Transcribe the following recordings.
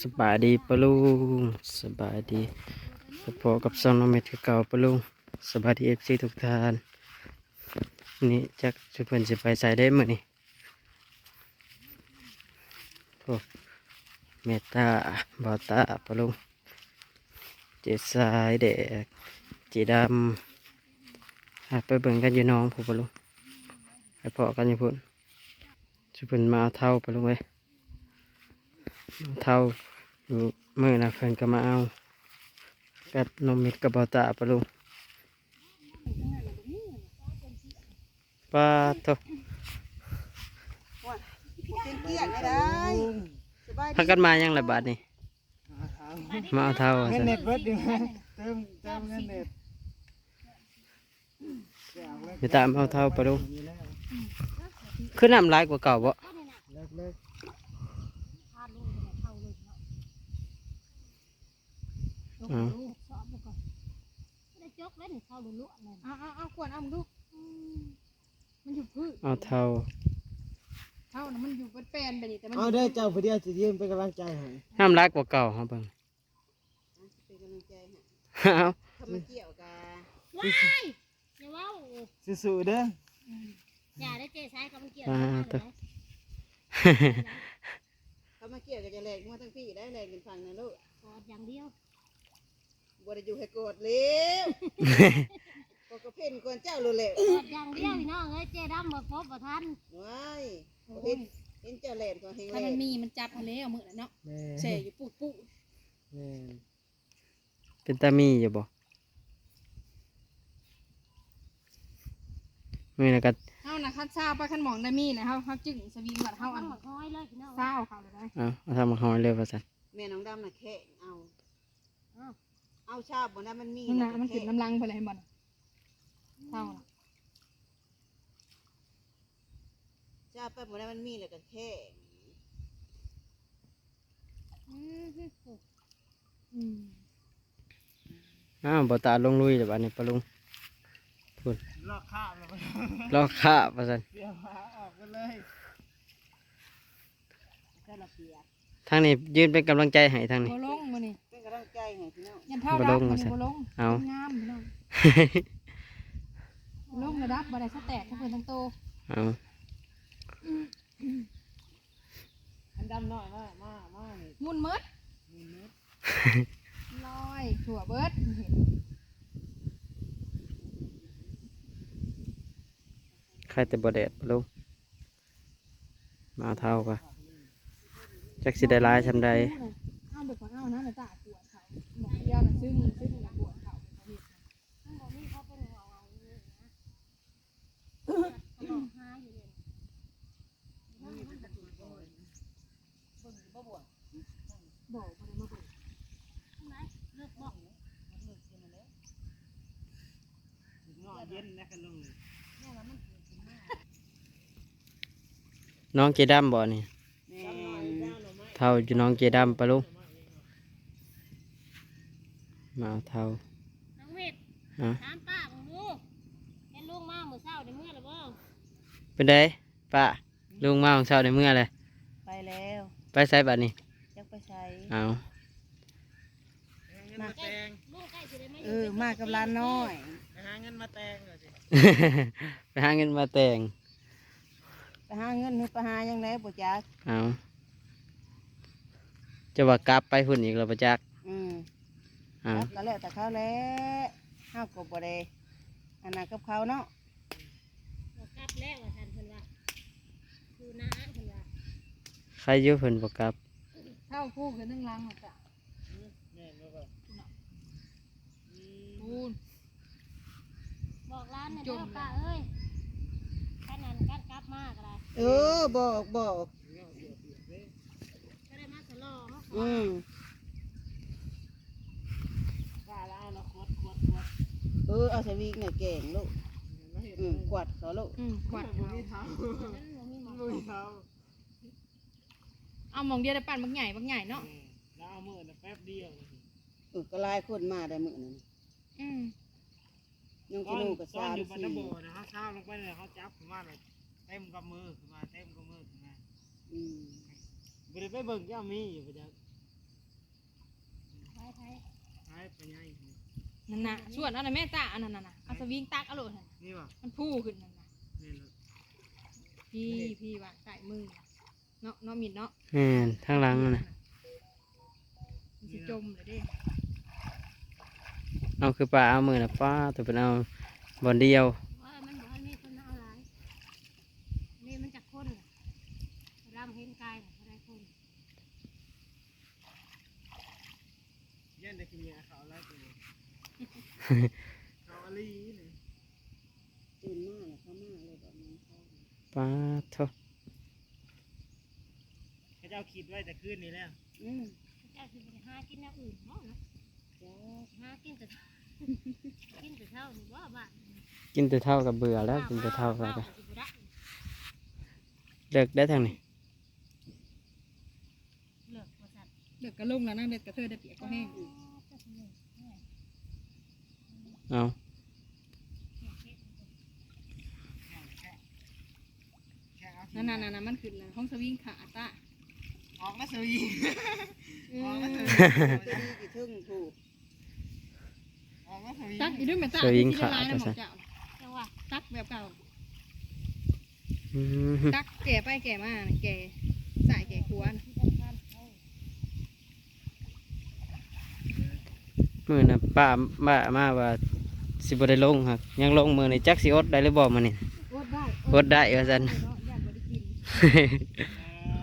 สบายดีปะลุงสบายดีพอกับซองน้องเม็ดคือเก่าปะลุงสบายดีเอฟซีทุกท่านนี่จักชุดเพิ่นสิไปใส่ได้มื้อนี่โอ้เมตาบอตาปะลุงเจสายเด็กเจดำไปเบิ่งกันอยู่น้องผู้ปะลุงไปพอกันอยู่พุ่นชุดเพิ่นมาเอาเท่าปะลุงเว้ย เท่าอยู่มื่อนะเพื่อนก็มาเอากับนมเม็ดกับบอตาปะลุงปลาตกเป็นเกียรไม่ได้สบายพักกันมายังไรบาทนี่มาเอาเท่าเงินซะเน็ตเบิดดิเติมเติมเงินเน็ตไปตามเอาเท่าปะลุงขึ้นน้ำลายกว่าเก่าบ่ เลิกเลิกเอาจกเล่นเข้าลุลุเลยเอาเอาเอาควรเอามึงดูมันอยู่พื้นเอาเท่าเท่านะมันอยู่เป็นแปลนไปนี่แต่มันเอาได้อเจ้าผู้เดียวจะยืนเป็นกำลังใจให้น้ำลายกว่าเก่าเฮาเบิ่งเป็นกำลังใจให้เอาถ้ามาเกี่ยวกับว้ายอย่าว้าวสู้ๆเด้ออย่าได้เจ๊ใช้กับมันเกี่ยวปลากันตกถ้ามาเกี่ยวกับจะแหลกมาทั้งพี่ได้แหลกเป็นฝั่งนะลูกกอดอย่างเดียว บ่ได้อยู่ให้โกรธเร็วก็กระเพ่นก่อนเจ้ารู้แล้วกอดอย่างเดียวพี่น้องเอ้ยเจ๊ดำบ่พบบ่ทันว้ายเห็นเห็นเจ้าแหลกก่อนเฮงแหลถ้ากมันมีมันจับมาแล้วมือน่ะเนาะแม่เช่อยู่ปุ๊ปุ๊แม่เป็นตามีอยู่บ่มื้อนะก็เฮาน่ะคันเช้าไปคันหมองได้มีนะเฮาเฮาจึงสวิงบัดเฮาอันหมักห้อยเลยพี่น้องเช้าเขาเลยได้ เอาเอาทำมาหอยเลยว่าซั่นแม่น้องดำน่ะแค่เอาอ้าว เอาชาบบ่นะมันมีมันน่ะะมันขึ้นแค่น้ำลังไปเลยเห็นบ่น่ะเช้าน่ะชาบไปบ่นะมันมีแล้วก็แค่อืมฮึอืมอ้าวบอตาลงลุยเดี๋ยวบาดนี้ปะลุงลอกข้าวแล้วลอกข้าว่าซั่นเดี๋ยวหาออกกันเลยเจ้าละเปียกทางนี้ยืนเป็นกำลังใจให้ทางนี้บ่ลงมื้อนี้เป็นกำ ลังใจให้พี่น้องยันเท่าบ่ดัลบงมื้อว่าซั่นนี้บ่ลงเอางามพี่น้องลงระดับบ่ได้สแตกทั้งเพิ่นทั้งโตเอาอันดำน้อยมามามานี่มุ่นเมิดลอยถั่วเบิดเห็นใครแต่บ่แดดปะลุงมาเอาเท่าปะจักสิได้หลายชำใดเอาเด็กของเอานะน่ะจ้าปวดเขาหมอ เดียวน่ะซึ่งซึ่งน่ะปวดเขาเขาเฮ็ดมันบ่มีเขาเป็นหัวเอาอยู่นะเขาบอกหาอยู่เลยบอกบ่ได้มาเบิ่งไหนเลิกบอกน้อยเย็นนะกันลุงน้องเจดํบ่นี่ เท่าอยู่น้องเจดํปะลุง มาเอาเท่าน้องเวทฮะถามป้าผมดูเห็นลุงมาเมื่อเช้าในเมื่อหรือเปล่าเป็นไดป้าลุงมาของเช้าในเมื่อเลยไปแล้วไปใส่บัดนี้จักไปใช้เอามาแตงลุงใกล้สิได้มาอเอยู่อมากับร้านน้อย ไปหาเงินมาแตงเลยสิไปหาเงินมาแต่งไปหาเงินหรือไปหาหยังไงบ่จักเอาจะว่ากลับไปพุ่นอีกแล้วปะจักอืมเอารับก็แล้วแต่เขาแหล้วห้าวก็บ่ได้อันนั้นกับเขาเนาะบอกกลับแล้วว่าท่านเพิ่นว่าคือน้าเพิ่นว่าใครอยู่เพิ่นบ่กลับเท่าคู่คือนึ่งลังน่ะจ้ะแม่นบ่บ่ปูนบอกร้านเนี่ยเด้อป้าเอ้ยขนาดการกลับมากอะไรเออบอกบอกก็ได้มาสลองอืม กล้าแล้วเราขวดขวดขวด เออเอาสวิงเนี่ยเก่งลูกมาเห็นอืมกวาดเขาลูกอืมกวาดบ่เอามีเท้านั้นบ่มีหมอบ่มีเท้าเอาหมองเดียวได้ปั่นบักใหญ่บักใหญ่เนาะแล้วเอามือน่ะแป๊บเดียวเออก็หลายคนมาได้มื้อนั้นอืมยังตกิอนโลก็ตอนสามอยู่บันสี่โบนะเขาเช้าลงไปเลยเขาจับขึ้นมาเลยเต็มกับมือขึ้นมาเต็มกับมือขึ้นมาอืมบ่ได้ไปเบิ่งเจ้ามีอยู่บ่จักอไทยหายไปไง นั่นน่ะส่วนอันนั้นแม่ตาอันนั้นน่ะเอาสวิงตักเอาโลดหั่นนี่ว่ะมันพู่ขึ้นนั่นน่ะนี่เลยพี่พี่ว่าใส่มือเนาะเนาะมิดเนาะแม่นทางหลังนั่นน่ะมันสิจมเลยเด้เอาคือปลาเอามือน่ะป้าตัวเป็นเอาบอลเดียว ว่ามันบอกว่ามีคนเอาหลายนี่มันจะคนน่ะรำเห็นกายน่ะอะไรคน ยันได้กินยาเขาแล้วตัว เขาอลีนี่ตื่นมาแล้วเขามาเลยแบบนั้นเขาป้าโทเขาเจ้าคิดไว้แต่คืนนี้แล้วอืมเจ้าสิไปหากินแนวอื่นบ่เนาะจ้าหากินแต่กินแต่เช้านี่ว่าบ้านกินแต่เท่ากับเบื่อแล้วกินแต่เท่าแล้วก็สิบ่ได้เลิกได้ทางนี้เลิกบ่ซั่นเด็กกระลงแล้วนั่งเด็กกระเทยได้เปียกก็แห้ง เอาแค่เอานั่นน่ะนั่นน่ะมันขึ้นน่ะห้องสวิงขาตาออกมาสวีออกมาสวีตัวดีกี่ทึ่งถูกออกมาสวีตักอีด้วยแม่ตาสวิงที่ขาละลายดนะหมซะอเจ้าจังว่าตักแบบเก่าอืมตักแก่ไปแก่มาน่ะแก่ใส่แก่ขวานมือน่ะป้าบ้ามาว่า สิบ่ได้ลงครับยังลงมือในจักสิอดได้หรือบ่มานี่อดได้อดได้ว่าซั่นเนาะย่านบ่ได้กินเอ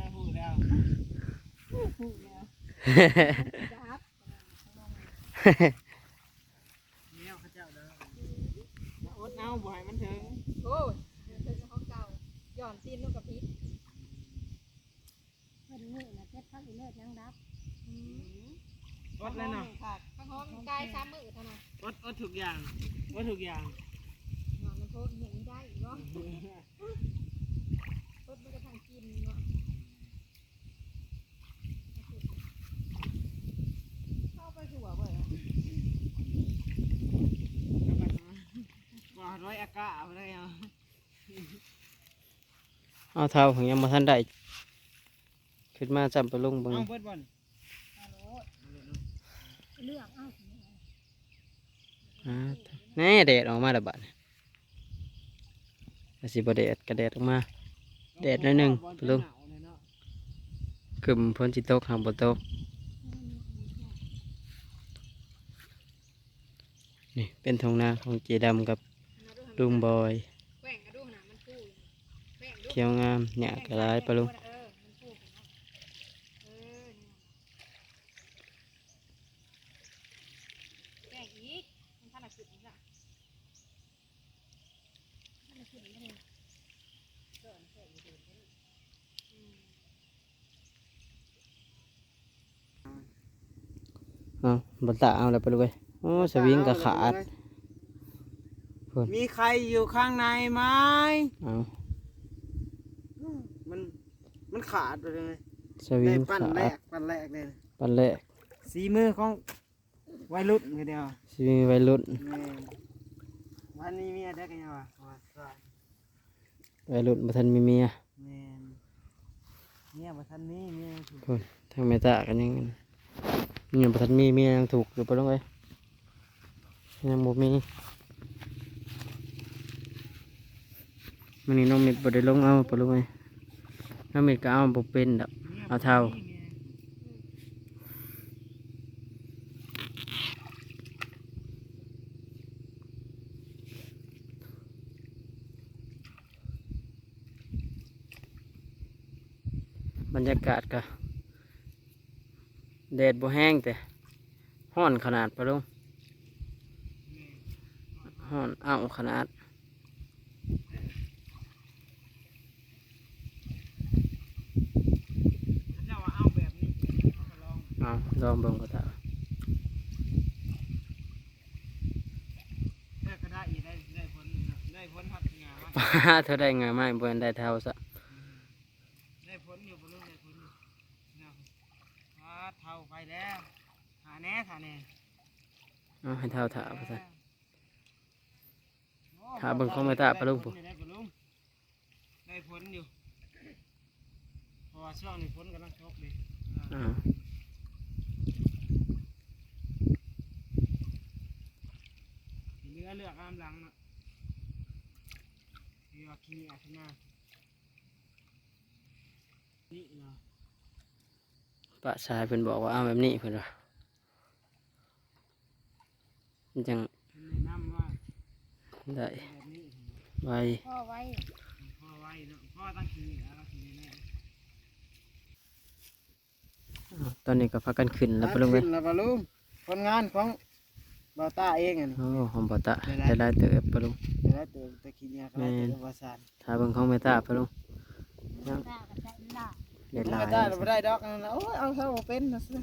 อพูดแล้วพูดแล้วจับเนี่ยเขาเจ้าเด้อมาอดเอาบ่ให้มันถึงโอ้ยเดี๋ยวเป็นของเก่าหย่อนตีนลูกกระพิษเพิ่นมื้อน่ะเจ็ดพักอีเลิศยังดับ อดแล้วเนาะค่ะข้างห้องกายซ้ำมือเท่านั้นอดอดทุกอย่างอดทุกอย่างหอนมันโทษเห็นได้อีกเนาะรถมันก็ทางกินเนาะเข้าไปถั่วเว้ยว่าร้อยอากาศเอาเลยเอาเอาเท่าของยังบ่ทันได้ขึ้นมาจำไปลงบิ่งเอาเบิดบอล เลือกเอาอ่าแน่แดดออกมาแล้วบัดนี้ก็สิบ่แดดก็แดดออกมา แดดหน่อยหนึ่งไปลงคึมพ้นสิตกหางบ่ตกนี่เป็นทงนาของเจดำกับลุงบอยแกว่งกระดูกหนามันฟูแกว่งดูเขียวงามหยาดกระไรปะลุง เออมันฟูกันเนาะเออนี่แกว่งอีกมันท่านละขึ้นอีกอะ มันขึ้นบ่ได้ เอาบนตาเอาแล้วไปเลยโอ้สวิงก็ขาดมีใครอยู่ข้างในไหมเอามันมันขาดไปเลยสวิได้งปั้นขาแรดกปั้นแรกเลยปันแรกสีมือของวัยรุ่นคือเดียวสวิงวัยรุ่นแม่นวันนี้เมียได้กันยังวะว่าสวัสดีวัยรุ่นบ่ทันมีเมียแม่นเมียบ่ทันนี้เมียถูกคนทางแม่ตากันยัง ยังบ่ทันมีมียยังถูกอยู่ปะลุงเอ้ยยังบ่มีมันนี่น้องเม็ดบ่ได้ลงเอาปะลุงเอ้ยน้องเม็ดก็เอาบ่เป็นดอกเอาเท่าบรรยากาศก็ แดดบ่แห้งแต่ห้อนขนาดปะลุงห้อนอ้าวขนาดเจ้าว่าเอาแบบนี้เอามาลองเอาลองเบิ่งก็ตาได้ก็ได้อีกได้ได้ผลได้ผลหักงานว่าป้าเธอได้ไงไม่เบิ่นได้เท่าซะได้ผลอยู่บนลูกได้ผลอยู่นะ ดเท่าไปแล้วหาแน่หาแน่เให้เท่าถาไปซะ ถาเบิ่งของแม่ตาปลุงปุ๊ ได้ผลอยู่ได้ผลอยู่พรช่วงนี้ฝนกำลังตกเลยอ่าเหลือเลือกอ้ามหลังเนาะเลือกขี้อาชนานี่เนาะ ป้าชายเพิ่นบอกว่าเอาแบบนี้เพิ่นว่ามันจังเพิ่นแนะนำว่าได้แบบนี้ไวพ่อไว้พ่อไว้เนาะพ่อตั้งขี้แล้วก็ขี้แน่อ้าวตอนนี้ก็พากันขึ้นแล้วปะลุงเว้ยแล้วปะลุงผลงานของบาวต้าเองอะโอ้หอมบ่ตะได้ได้เติบปะลุงเดี๋ยวได้เติมตะขี้เนี่ยก็ได้เติมวาซานถ้าเบิ่งของแม่ตาปะลุงตา กับใจล่าได้หไม่ลายได้เราไม่ได้ดอกนั่นนะโอ้ยเอาเท่าเป็นนะสิ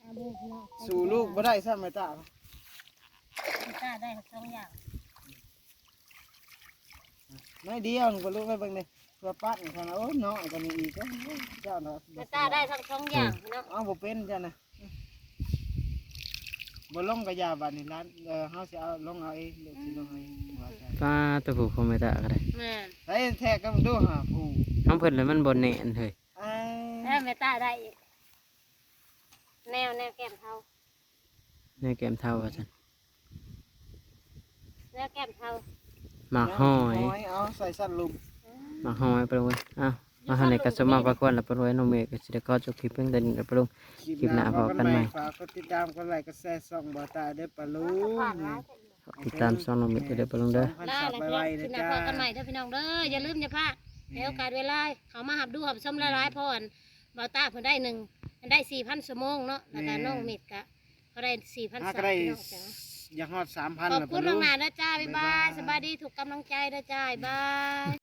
ตาเด้อพี่น้องสู่ลูกไม่ได้ซ้ำไม่ตาตาได้ทั้งสองอย่างน้อยเดียวปะลุงไปเบิ่งเลยเพื่อปั้นเขานะโอ้ยน้อยกว่านี้อีกก็เจ้าเนาะแต่ตาได้ทั้งสองอย่างพี่น้องเอาบ่เป็นจ้ะนะ บ่ลงกระยาบาดนี่ร้านเออเฮาสิเอาลงเอาเองเดี๋ยวสิลงเอาเองว่าใช่ป้าตะผูกของแม่ตาก็ได้แม่นใส่แท้ก็มาดูหาผู้ของเพิ่นแล้วมันบ่แน่นเฮ้ยไอ้แล้วแม่ตาได้อีกแนวแนวแก้มเทาในแก้มเท่าว่าซั่นแนวแก้มเทาหมากห้อย เอาใส่สั้นลุม หมากห้อยปะลุงเว้ยอ้าว มาหันในกระสมมาประกวดแล้วปะลุงเว้ยน้องเมฆก็สิได้ขอจบคลิปเพียงเท่านี้แล้วปะลุงคลิปหน้าพบกันใหม่ฝากกดติดตามกดไลค์กดแชร์ส่องบ่าวตาเด้อปะลุงขอติดตามช่องน้องเมฆเด้อปะลุงเด้อพันล่าสับแล้วไวพี่น้องๆนะที่นาจ้าพอกันใหม่เด้อพี่น้องเด้ออย่าลืมอย่าพลาดในโอกาสเวลาเขามาหับดูหับชมหลายๆเพราะอันบาวต้าเพิ่นได้หนึ่งมันได้สี่พันชั่วโมงเนาะแล้วก็น้องเม็ดกะเขาได้สี่พันหาสามก็ได้พี่น้องจ้ะอยากฮอด3,000ขอบแล้วคุปะณลุงมากๆนะจ้าบ๊ายบายสบายดีถูกกำลังใจนะจ้าบ๊ายบาย